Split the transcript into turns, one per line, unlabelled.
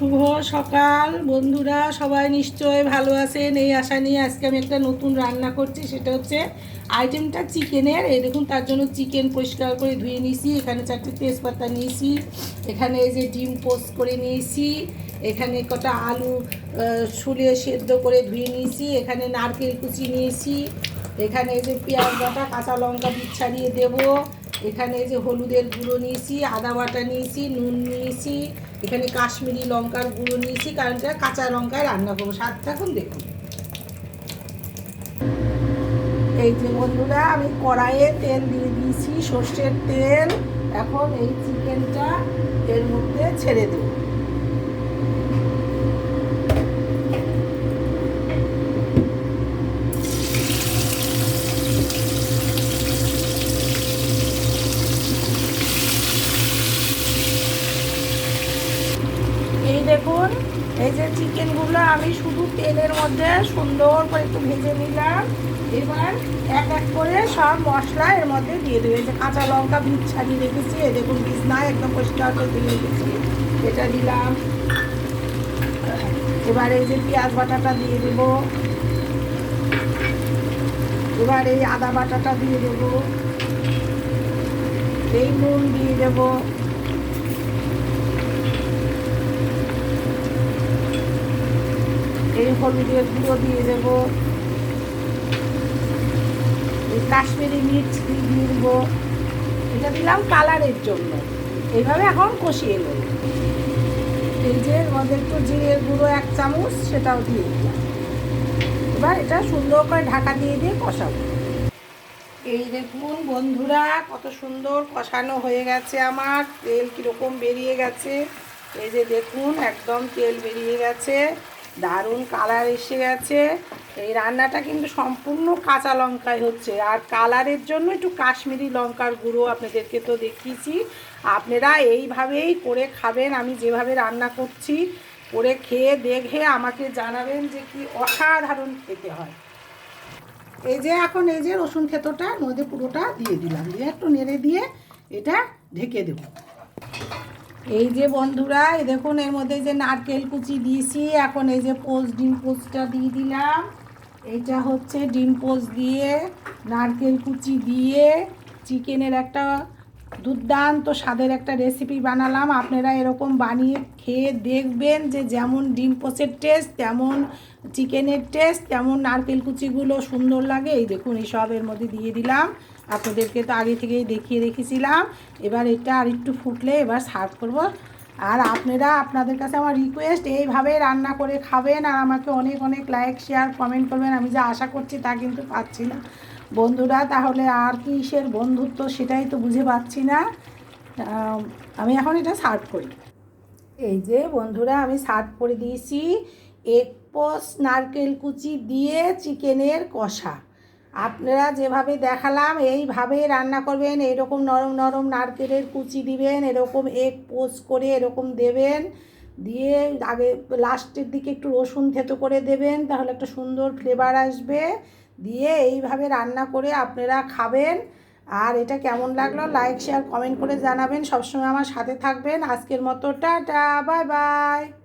শুভ সকাল। বন্ধুরা, সবাই নিশ্চয় ভালো আছেন? এই আশা নিয়ে আজকে আমি একটা নতুন রান্না করছি, সেটা হচ্ছে আইটেমটা চিকেনের। এই দেখুন, তার জন্য চিকেন পরিষ্কার করে ধুয়ে নিয়েছি। এখানে চারটে তেজপাতা নিয়েছি। এখানে এই যে ডিম পোস্ট করে নিয়েছি। এখানে কটা আলু ছুলিয়ে সেদ্ধ করে ধুয়ে নিয়েছি। এখানে নারকেল কুচি নিয়েছি। এখানে এই যে পেঁয়াজ বাটা, কাঁচা লঙ্কা বীজ ছাড়িয়ে দেবো। এখানে যে হলুদের গুঁড়ো নিয়েছি, আদা বাটা নিয়েছি, নুন নিয়েছি, এখানে কাশ্মীরি লঙ্কার গুঁড়ো নিয়েছি, কারণ এটা কাঁচা লঙ্কায় রান্না করব। স্বাদটা এখন দেখুন। এই যে বন্ধুরা, আমি কড়াইয়ে তেল দিয়ে দিয়েছি, সর্ষের তেল। এখন এই চিকেনটা এর মধ্যে ছেড়ে দেবো। এই দেখুন, এই যে চিকেনগুলো আমি শুধু তেলের মধ্যে সুন্দর করে একটু ভেজে নিলাম। এবার এক এক করে সব মশলা এর মধ্যে দিয়ে দেবো। এই যে কাঁচা লঙ্কা বীজ ছাড়িয়ে রেখেছি। এই দেখুন বীজ নাই একদম পরিষ্কার করে দিয়ে রেখেছি। এটা দিলাম। এবার এই যে পেঁয়াজ বাটাটা দিয়ে দেবো। এবার এই আদা বাটাটা দিয়ে দেবো। এই নুন দিয়ে দেবো। হলুদের গুঁড়ো দিয়ে দেব। কাশ্মীরি মির্চ দেবো? এটা দিলাম কালারের জন্য। এইভাবে এখন কষিয়ে নেব। এই যে মধ্যে একটু জিরের গুঁড়ো এক চামচ, সেটাও দিয়ে দিলাম। এবার এটা সুন্দর করে ঢাকা দিয়ে দিয়ে কষাবো। এই দেখুন বন্ধুরা, কত সুন্দর কষানো হয়ে গেছে আমার। তেল কীরকম বেরিয়ে গেছে। এই যে দেখুন, একদম তেল বেরিয়ে গেছে। দারুণ কালার এসে গেছে। এই রান্নাটা কিন্তু সম্পূর্ণ কাঁচা লঙ্কায় হচ্ছে। আর কালারের জন্য একটু কাশ্মীরি লঙ্কার গুঁড়ো আপনাদেরকে তো দেখিয়েছি। আপনারা এইভাবেই করে খাবেন। আমি যেভাবে রান্না করছি, করে খেয়ে দেখে আমাকে জানাবেন যে কি অসাধারণ খেতে হয়। এই যে এখন এই যে রসুন থেতোটা মধ্যে পুরোটা দিয়ে দিলাম। দিয়ে একটু নেড়ে দিয়ে এটা ঢেকে দেবো। এই যে বন্ধুরা, এই দেখুন, এর মধ্যে যে নারকেল কুচি দিয়েছি, এখন এই যে পোস্ট, ডিম পোস্টটা দিয়ে দিলাম। এইটা হচ্ছে ডিম পোস্ট দিয়ে নারকেল কুচি দিয়ে চিকেনের একটা দুর্দান্ত স্বাদের একটা রেসিপি বানালাম। আপনারা এরকম বানিয়ে খেয়ে দেখবেন যে যেমন ডিম পোস্টের টেস্ট তেমন চিকেনের টেস্ট তেমন নারকেল কুচিগুলো সুন্দর লাগে। এই দেখুন, এই সব এর মধ্যে দিয়ে দিলাম। আপনাদেরকে তো আগে থেকেই দেখিয়ে রেখেছিলাম। এবার এটা আর একটু ফুটলে এবার সার্ভ করব। আর আপনারা, আপনাদের কাছে আমার রিকোয়েস্ট এইভাবে রান্না করে খাবেন আর আমাকে অনেক অনেক লাইক শেয়ার কমেন্ট করবেন, আমি যা আশা করছি তা কিন্তু পাচ্ছি না। বন্ধুরা, তাহলে আর কিসের বন্ধুত্ব সেটাই তো বুঝে পাচ্ছি না। আমি এখন এটা সার্ভ করি। এই যে বন্ধুরা, আমি সার্ভ করে দিয়েছি। এক পোস নারকেল কুচি দিয়ে চিকেনের কষা। আপনারা যেভাবে দেখালাম এইভাবে রান্না করবেন। এরকম নরম নরম নারকেলের কুচি দিবেন, এরকম এক পোস করে এরকম দেবেন। দিয়ে আগে লাস্টের দিকে একটু রসুন থেতো করে দেবেন, তাহলে একটা সুন্দর ফ্লেভার আসবে। দিয়ে এইভাবে রান্না করে আপনারা খাবেন। আর এটা কেমন লাগল লাইক শেয়ার কমেন্ট করে জানাবেন। সবসময় আমার সাথে থাকবেন। আজকের মতো, টাটা বাই বাই